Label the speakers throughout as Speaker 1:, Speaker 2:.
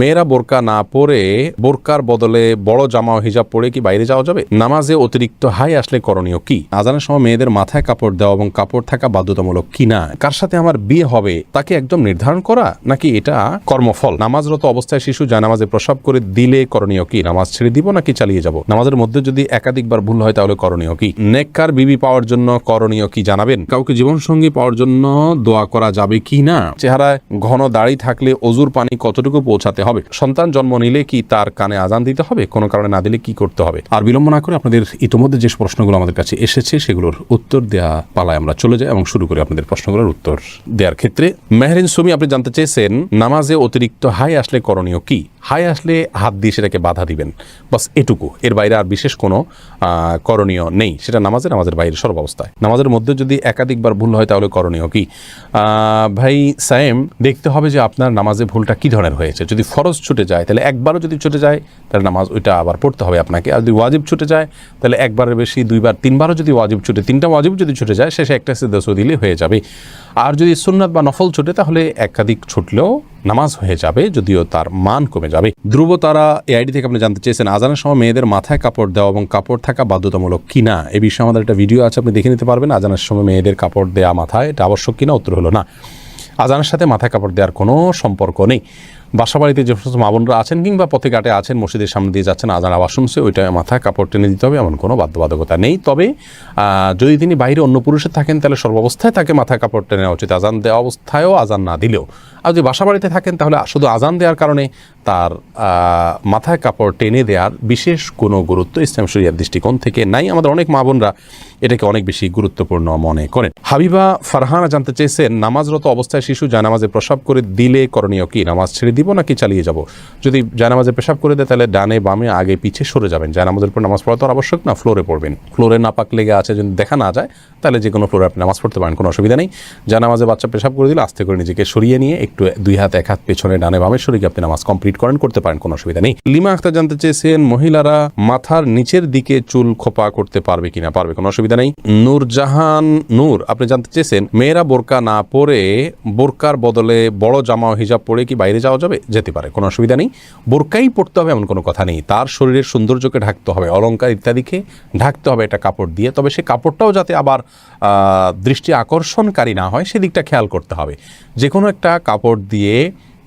Speaker 1: মেয়েরা বোরকা না পরে বোরকার বদলে বড় জামা হিজাব পরে কি বাইরে যাওয়া যাবে? নামাজে অতিরিক্ত হাই আসলে করণীয় কি? আজানের সময় মেয়েদের মাথায় কাপড় দেওয়া এবং কাপড় থাকা বাধ্যতামূলক কি না? কার সাথে আমার বিয়ে হবে, তাকে একদম নির্ধারণ করা, নাকি এটা কর্মফল? নামাজরত অবস্থায় শিশু জানামাজে প্রসাব করে দিলে করণীয় কি? নামাজ ছেড়ে দিব নাকি চালিয়ে যাব? নামাজের মধ্যে যদি একাধিকবার ভুল হয় তাহলে করণীয় কি? নেককার বিবি পাওয়ার জন্য করণীয় কি জানাবেন? কাউকে জীবনসঙ্গী পাওয়ার জন্য দোয়া করা যাবে কি না? চেহারায় ঘন দাড়ি থাকলে অজুর পানি কতটুকু পৌঁছাতে হবে। সন্তান জন্ম নিলে কি তার কানে আজান দিতে হবে? কোনো কারণে না দিলে কি করতে হবে? আর বিলম্ব না করে আপনাদের ইতিমধ্যে যে প্রশ্নগুলো আমাদের কাছে এসেছে, সেগুলোর উত্তর দেওয়া পালায় আমরা চলে যাই এবং শুরু করি আপনাদের প্রশ্নগুলোর উত্তর দেওয়ার ক্ষেত্রে। মেহরিন সুমি, আপনি জানতে চেয়েছেন, নামাজে অতিরিক্ত হাই আসলে করণীয় কি? হাই আসলে হাত দিয়ে সেটাকে বাধা দিবেন। বাস এটুকু। এর বাইরে আর বিশেষ কোনো করণীয় নেই। সেটা নামাজের নামাজের বাইরে সর্বাবস্থায়। নামাজের মধ্যে যদি একাধিকবার ভুল হয়, তাহলে করণীয় কি? ভাই সায়েম, দেখতে হবে যে আপনার নামাজে ভুলটা কি ধরনের হয়েছে। যদি ফরজ ছুটে যায়, তাহলে একবারও যদি ছুটে যায়, তাহলে নামাজ ওইটা আবার পড়তে হবে আপনাকে। আর যদি ওয়াজিব ছুটে যায়, তাহলে একবারের বেশি দুইবার, তিনবারও যদি ওয়াজিব ছুটে, তিনটা ওয়াজিব যদি ছুটে যায়, শেষে একটা সিদ্ধাস দিলে হয়ে যাবে। আর যদি সুন্নাত বা নফল ছুটে, তাহলে একাধিক ছুটলেও নামাজ হয়ে যাবে, যদিও তার মান কমে যাবে। ধ্রুব তারা এআইডি থেকে আপনি জানতে চেয়েছেন, আজানের সময় মেয়েদের মাথায় কাপড় দেওয়া এবং কাপড় থাকা বাধ্যতামূলক কিনা? এ বিষয়ে আমাদের একটা ভিডিও আছে, আপনি দেখে নিতে পারবেন, আজানের সময় মেয়েদের কাপড় দেওয়া মাথায় এটা আবশ্যক কিনা, উত্তর হলো না। আজানের সাথে মাথায় কাপড় দেওয়ার কোনো সম্পর্ক নেই। বাসা বাড়িতে যে সমস্ত মা বোনরা আছেন কিংবা পথে ঘাটে আছেন, মসজিদের সামনে দিয়ে যাচ্ছেন, আজান আওয়াজ শুনছে ওইটা মাথায় কাপড় টেনে দিতে হবে, এমন কোনো বাধ্যবাধকতা নেই। তবে যদি তিনি বাইরে অন্য পুরুষের থাকেন, তাহলে সর্বাবস্থায় তাকে মাথায় কাপড় টেনে নেওয়া উচিত। আজান দেওয়া অবস্থায়ও আজান না দিলেও। আর যদি বাসা বাড়িতে থাকেন, তাহলে শুধু আজান দেওয়ার কারণে তার মাথায় কাপড় টেনে দেওয়ার বিশেষ কোনো গুরুত্ব ইসলাম শরিয়ার দৃষ্টিকোণ থেকে নাই। আমাদের অনেক মা বোনরা এটাকে অনেক বেশি গুরুত্বপূর্ণ মনে করেন। হাবিবা ফারহানা জানতে চেয়েছেন, নামাজরত অবস্থায় শিশু জানামাজে প্রসাব করে দিলে করণীয় কি? নামাজ ছেড়ে দিব নাকি চালিয়ে যাব? যদি জানামাজে পেশাব করে দেয়, তাহলে ডানে বামে আগে পিছে সরে যাবেন। জানামাজের পর নামাজ পড়া তো আবশ্যক না, ফ্লোরে পড়বেন। ফ্লোরে নাপাক লেগে আছে, যদি দেখা না যায়, তাহলে যে কোনো ফ্লোরে আপনি নামাজ পড়তে পারেন, কোনো অসুবিধা নেই। জানামাজে বাচ্চা পেশাব করে দিলে আস্তে করে নিজেকে সরিয়ে নিয়ে একটু দুই হাত, এক হাত পেছনে, ডানে বামে সরিয়ে আপনি নামাজ কমপ্লিট করেন, করতে পারেন, কোনো অসুবিধা নেই। লিমা আখতার জানতে চেয়েছেন, মহিলারা মাথার নিচের দিকে চুল খোপা করতে পারবে কিনা? পারবে, কোনো অসুবিধা নেই। নূরজাহান নূর, আপনি জানতে চেয়েছেন, মেয়েরা বোরকা না পরে বোরকার বদলে বড় জামা হিজাব পরে কি বাইরে যাওয়া যাবে? যেতে পারে, কোনো অসুবিধা নেই। বোরকাই পড়তে হবে এমন কোনো কথা নেই। তার শরীরের সৌন্দর্যকে ঢাকতে হবে অলংকার ইত্যাদিকে ঢাকতে হবে একটা কাপড় দিয়ে। তবে সে কাপড়টাও যাতে আবার দৃষ্টি আকর্ষণকারী না হয়, সেদিকটা খেয়াল করতে হবে। যে কোনো একটা কাপড় দিয়ে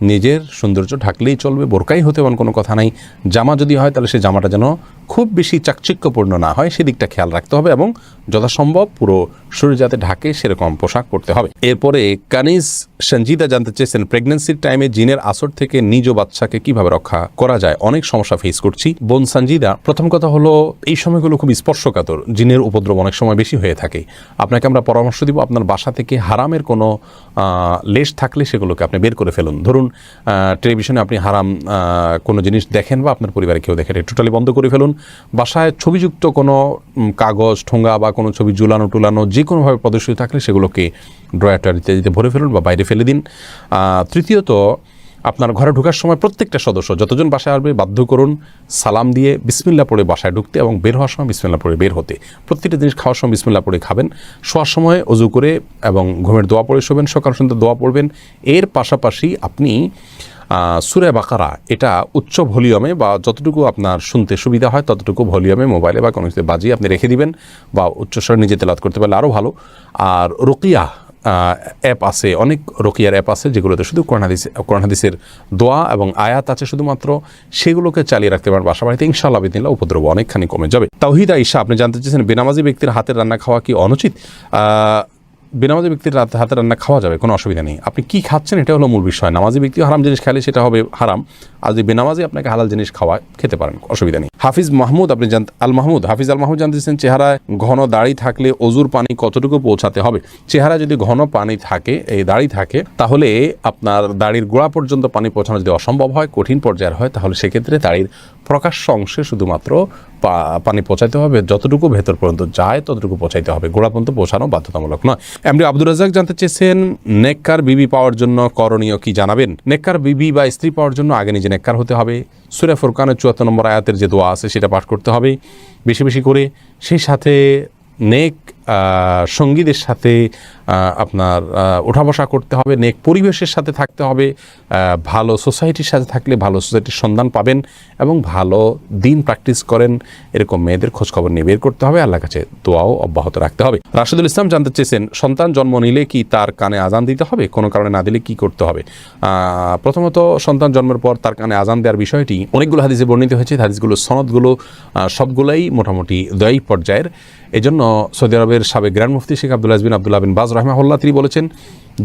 Speaker 1: নিজের সৌন্দর্য ঢাকলেই চলবে, বোরকাই হতে এমন কোনো কথা নাই। জামা যদি হয়, তাহলে সেই জামাটা যেন খুব বেশি চাকচিক্যপূর্ণ না হয়, সেদিকটা খেয়াল রাখতে হবে এবং যথাসম্ভব পুরো শরীর যাতে ঢাকে সেরকম পোশাক পরতে হবে। এরপরে কানিজ সঞ্জিদা জানতে চেয়েছেন প্রেগনেন্সির টাইমে জিনের আসর থেকে নিজ বাচ্চাকে কীভাবে রক্ষা করা যায়? অনেক সমস্যা ফেস করছি। বোন সঞ্জিদা, প্রথম কথা হলো, এই সময়গুলো খুব স্পর্শকাতর। জিনের উপদ্রব অনেক সময় বেশি হয়ে থাকে। আপনাকে আমরা পরামর্শ দিব আপনার বাসা থেকে হারামের কোনো লেশ থাকলে সেগুলোকে আপনি বের করে ফেলুন। ধরুন টেলিভিশনে আপনি হারাম কোনো জিনিস দেখেন বা আপনার পরিবারে কেউ দেখেন টোটালি বন্ধ করে ফেলুন। বাসায় ছবিযুক্ত কোনো কাগজ ঠোঙ্গা বা কোনো ছবি ঝুলানো, টুলানো যে কোনোভাবে প্রদর্শিত থাকলে সেগুলোকে ড্রয়ার ইত্যাদিতে ভরে ফেলুন বা বাইরে ফেলে দিন। তৃতীয়ত, আপনার ঘরে ঢোকার সময় প্রত্যেকটা সদস্য যতজন বাসায় আসবে, বাধ্য করুন সালাম দিয়ে বিসমিল্লা পড়ে বাসায় ঢুকতে এবং বের হওয়ার সময় বিসমিল্লা পড়ে বের হতে। প্রত্যেকটা জিনিস খাওয়ার সময় বিসমিল্লা পড়ে খাবেন। শোয়ার সময় অজু করে এবং ঘুমের দোয়া পড়ে শোবেন, সকাল সন্ধ্যা দোয়া পড়বেন। এর পাশাপাশি আপনি সুরে বাকারা, এটা উচ্চ ভলিউমে বা যতটুকু আপনার শুনতে সুবিধা হয়, ততটুকু ভলিউমে মোবাইলে বা কোনো কিছুতে বাজিয়ে আপনি রেখে দিবেন বা উচ্চস্বরে নিজে তেলাত করতে পারলে আরও ভালো। আর রকিয়া অ্যাপ আছে, অনেক রকিয়ার অ্যাপ আছে যেগুলোতে শুধু হাদিস, কোরআন দোয়া এবং আয়াত আছে শুধুমাত্র। সেগুলোকে চালিয়ে রাখতে পারেন বাসা বাড়িতে ইনশাল্লাহ বিদিনলা উপদ্রব অনেকখানি কমে যাবে। তাওহিদ আইসা আপনি জানতে চেয়েছেন, বেনামাজি ব্যক্তির হাতের রান্না খাওয়া কি অনুচিত? বেনামাজি ব্যক্তির রাতে হাতে রান্না খাওয়া যাবে, কোনো অসুবিধা নেই। আপনি কি খাচ্ছেন এটা হলো মূল বিষয় নামাজি ব্যক্তি হারাম জিনিস খেলে সেটা হবে হারাম। আর যদি বেনামাজি আপনাকে হালাল জিনিস খাওয়া খেতে পারেন, অসুবিধা নেই। হাফিজ মাহমুদ, আপনি জান আল মাহমুদ হাফিজ আল মাহমুদ জানতেছেন চেহারায় ঘন দাড়ি থাকলে অজুর পানি কতটুকু পৌঁছাতে হবে? চেহারা যদি ঘন পানি থাকে, এই দাড়ি থাকে, তাহলে আপনার দাড়ির গোড়া পর্যন্ত পানি পৌঁছানো যদি অসম্ভব হয়, কঠিন পর্যায়ের হয়, তাহলে সেক্ষেত্রে দাড়ির প্রকাশ্য অংশে শুধুমাত্র পানি পৌঁছাইতে হবে। যতটুকু ভেতর পর্যন্ত যায়, ততটুকু পৌঁছাইতে হবে। গোড়া পর্যন্ত পৌঁছানো বাধ্যতামূলক নয়। এমনি আব্দুর রাজাক জানতে চেয়েছেন, নেককার বিবি পাওয়ার জন্য করণীয় কি জানাবেন? নেককার বিবি বা স্ত্রী পাওয়ার জন্য আগে নিজে নেককার হতে হবে। সুরে ফুরকানের চুয়াত্তর নম্বর আয়াতের যে দোয়া আছে, সেটা পাঠ করতে হবে। বেশি বেশি করে সেই সাথে নেক সঙ্গীদের সাথে আপনার ওঠা বসা করতে হবে, নেক পরিবেশের সাথে থাকতে হবে ভালো সোসাইটির সাথে থাকলে ভালো সোসাইটির সন্ধান পাবেন এবং ভালো দিন প্র্যাকটিস করেন, এরকম মেয়েদের খোঁজখবর নিয়ে বের করতে হবে আল্লাহ কাছে দোয়াও অব্যাহত রাখতে হবে। রাশেদুল ইসলাম জানতে চেয়েছেন, সন্তান জন্ম নিলে কি তার কানে আজান দিতে হবে? কোনো কারণে না দিলে কি করতে হবে? প্রথমত, সন্তান জন্মের পর তার কানে আজান দেওয়ার বিষয়টি অনেকগুলো হাদিসে বর্ণিত হয়েছে, হাদিসগুলো সনদগুলো সবগুলোই মোটামুটি দয়ী পর্যায়ের। এজন্য সৌদি আরবের সাবেক গ্র্যান্ড মুফতি Sheikh Abdul bin Abdullah bin Baz রহমাহুল্লাহ, তিনি বলেছেন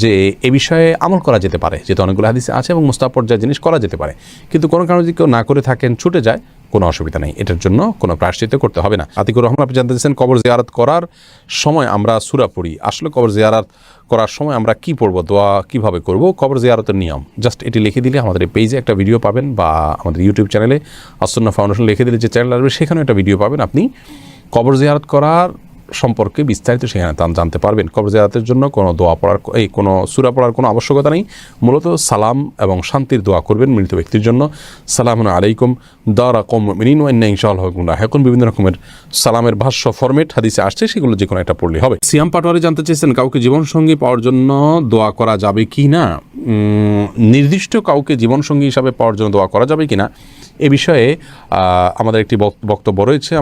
Speaker 1: যে এ বিষয়ে আমল করা যেতে পারে, যেহেতু অনেকগুলো হাদিসে আছে এবং মুস্তাহ পর্যায়ের জিনিস করা যেতে পারে। কিন্তু কোনো কারণে যদি কেউ না করে থাকেন, ছুটে যায়, কোনো অসুবিধা নেই। এটার জন্য কোনো প্রায়শ্চিত করতে হবে না। আতিকুর রহমান, আপনি জানতে চাইছেন কবর জিয়ারত করার সময় আমরা সুরা পড়ি। আসলে কবর জিয়ারত করার সময় আমরা কি পড়ব, দোয়া কীভাবে করব? কবর জিয়ারতের নিয়ম। জাস্ট এটি লিখে দিলে আমাদের পেজে একটা ভিডিও পাবেন বা আমাদের ইউটিউব চ্যানেলে আসন্না ফাউন্ডেশন লিখে দিলে যে চ্যানেল আসবে সেখানে একটা ভিডিও পাবেন। আপনি কবর জিয়ারত করার সম্পর্কে বিস্তারিত সেখানে জানতে পারবেন। কবর জিয়ারতের জন্য কোনো দোয়া পড়ার, এই কোনো সুরা পড়ার কোনো আবশ্যকতা নেই। মূলত সালাম এবং শান্তির দোয়া করবেন মৃত ব্যক্তির জন্য। সালাম আলাইকুম। দারা কম মিনিন ওয়ান্না ইনশাল হকুল্লাহ এখন বিভিন্ন রকমের সালামের ভাষ্য ফরমেট হাদিসে আসছে, সেগুলো যে কোনো একটা পড়লে হবে। সিয়াম পাটোয়ারি জানতে চেয়েছেন, কাউকে জীবনসঙ্গী পাওয়ার জন্য দোয়া করা যাবে কি না? নির্দিষ্ট কাউকে জীবনসঙ্গী হিসাবে পাওয়ার জন্য দোয়া করা যাবে কি না? এ বিষয়ে আমাদের একটি বক- বক্তব্য রয়েছে।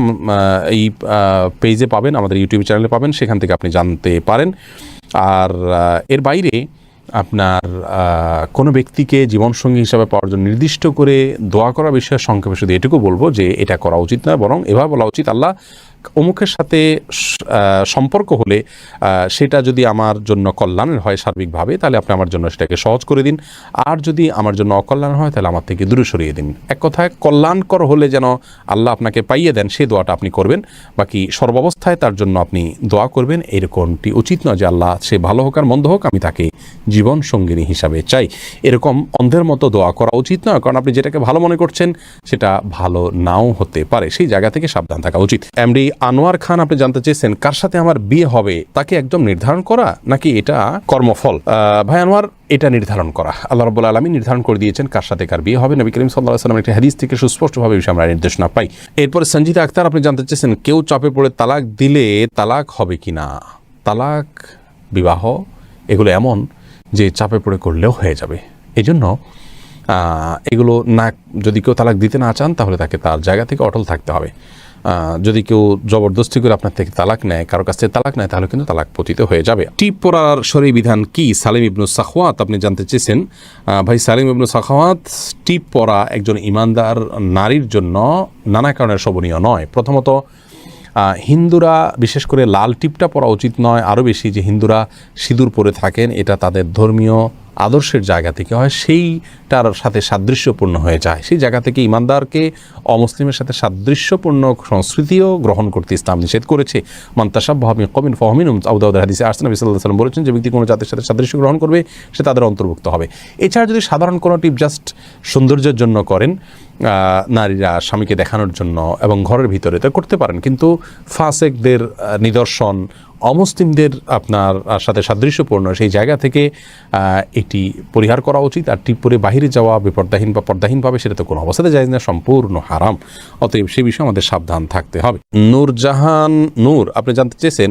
Speaker 1: এই পেজে পাবেন আমাদের ইউটিউব চ্যানেলে পাবেন, সেখান থেকে আপনি জানতে পারেন। আর এর বাইরে আপনার কোনো ব্যক্তিকে জীবনসঙ্গী হিসাবে পাওয়ার জন্য নির্দিষ্ট করে দোয়া করা বিষয়ে সংক্ষেপে শুধু এটুকু বলব যে এটা করা উচিত না বরং এভাবে বলা উচিত, আল্লাহ অমুকের সাথে সম্পর্ক হলে সেটা যদি আমার জন্য কল্যাণের হয় সার্বিকভাবে, তাহলে আপনি আমার জন্য সেটাকে সহজ করে দিন। আর যদি আমার জন্য অকল্যাণ হয়, তাহলে আমার থেকে দূরে সরিয়ে দিন। এক কথায়, কল্যাণকর হলে যেন আল্লাহ আপনাকে পাইয়ে দেন সেই দোয়াটা আপনি করবেন। বাকি সর্বাবস্থায় তার জন্য আপনি দোয়া করবেন। এরকমটি উচিত নয় যে আল্লাহ সে ভালো হোক আর মন্দ হোক, আমি তাকে জীবন সঙ্গিনী হিসাবে চাই। এরকম অন্ধের মতো দোয়া করা উচিত নয়, কারণ আপনি যেটাকে ভালো মনে করছেন, সেটা ভালো নাও হতে পারে। সেই জায়গা থেকে সাবধান থাকা উচিত। এমডি আনোয়ার খান আপনি জানতে চেয়েছেন, কার সাথে আমার বিয়ে হবে? তাকে একদম নির্ধারণ করা নাকি এটা কর্মফল? ভাই আনোয়ার, এটা নির্ধারণ করা। আল্লাহ রব্বুল আলমী নির্ধারণ করে দিয়েছেন কার সাথে কার বিয়ে হবে। নবী করিম সাল্লাহ সাল্লাম একটি হাদিস থেকে সুস্পষ্টভাবে বিষয়ে আমরা নির্দেশনা পাই। এরপরে সঞ্জিতা আক্তার, আপনি জানতে চেয়েছেন কেউ চাপে পড়ে তালাক দিলে তালাক হবে কি না তালাক, বিবাহ, এগুলো এমন যে চাপে পড়ে করলেও হয়ে যাবে। এই জন্য এগুলো না, যদি কেউ তালাক দিতে না চান তাহলে তাকে তার জায়গা থেকে অটল থাকতে হবে। যদি কেউ জবরদস্তি করে আপনার থেকে তালাক নেয়, কারও কাছ থেকে তালাক নেয়, তাহলে কিন্তু তালাক পতিত হয়ে যাবে। টিপ পড়ার শরী বিধান কি? সালিম ইবনু সাখওয়াত, আপনি জানতে চেয়েছেন। ভাই, সালিম ইবনু সাখওয়াত টিপ পরা একজন ইমানদার নারীর জন্য নানা কারণে শোভনীয় নয়। প্রথমত হিন্দুরা, বিশেষ করে লাল টিপটা পরা উচিত নয়। আরও বেশি যে হিন্দুরা সিঁদুর পরে থাকেন, এটা তাদের ধর্মীয় আদর্শের জায়গা থেকে হয়, সেইটার সাথে সাদৃশ্যপূর্ণ হয়ে যায়। সেই জায়গা থেকে ইমানদারকে অমুসলিমের সাথে সাদৃশ্যপূর্ণ সংস্কৃতিও গ্রহণ করতে ইসলাম নিষেধ করেছে। মন্তাসাব ভাবি কবিন ফহমিন আউদাউদের হাদিসে আসতে নবী সাল্লাহ সাল্লাম বলেছেন যে, ব্যক্তি কোনো জাতির সাথে সাদৃশ্য গ্রহণ করবে, সে তাদের অন্তর্ভুক্ত হবে। এছাড়া যদি সাধারণ কোনো টিপ জাস্ট সৌন্দর্যের জন্য করেন নারীরা স্বামীকে দেখানোর জন্য এবং ঘরের ভিতরে তো করতে পারেন। কিন্তু ফাসেকদের নিদর্শন অমুসলিমদের আপনার সাথে সাদৃশ্যপূর্ণ সেই জায়গা থেকে এটি পরিহার করা উচিত। আর টিপ পরে বাহিরে যাওয়া বিপর্দাহীন বা পর্দাহীনভাবে সেটা তো কোনো অবস্থাতে যায় না, সম্পূর্ণ হারাম। অতএব সে বিষয়ে আমাদের সাবধান থাকতে হবে। নূরজাহান নূর, আপনি জানতে চেয়েছেন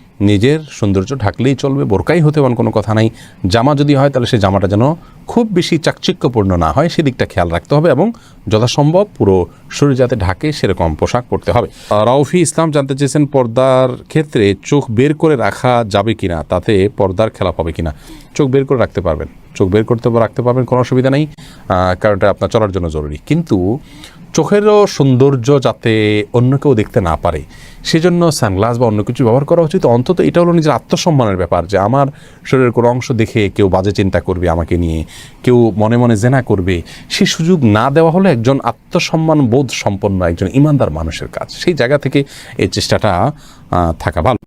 Speaker 1: নিজের সৌন্দর্য ঢাকলেই চলবে বোরকাই হতে এমন কোনো কথা নাই। জামা যদি হয় তাহলে সে জামাটা যেন খুব বেশি চাকচিক্যপূর্ণ না হয় সেদিকটা খেয়াল রাখতে হবে এবং যথাসম্ভব পুরো শরীর যাতে ঢাকে সেরকম পোশাক পরতে হবে। রাউফি ইসলাম জানতে চেয়েছেন পর্দার ক্ষেত্রে চোখ বের করে রাখা যাবে কিনা তাতে পর্দার খেলাপ হবে কিনা। চোখ বের করে রাখতে পারবেন। চোখ বের করতে রাখতে পারবেন কোনো অসুবিধা নেই। আহ, কারণ এটা আপনার চলার জন্য জরুরি। কিন্তু চোখেরও সৌন্দর্য যাতে অন্য কেউ দেখতে না পারে, সেজন্য সানগ্লাস বা অন্য কিছু ব্যবহার করা উচিত। অন্তত এটা হলো নিজের আত্মসম্মানের ব্যাপার যে আমার শরীরের কোনো অংশ দেখে কেউ বাজে চিন্তা করবে আমাকে নিয়ে, কেউ মনে মনে জেনা করবে। সেই সুযোগ না দেওয়া হলো একজন আত্মসম্মান বোধ সম্পন্ন একজন ইমানদার মানুষের কাজ। সেই জায়গা থেকে এই চেষ্টাটা থাকা ভালো।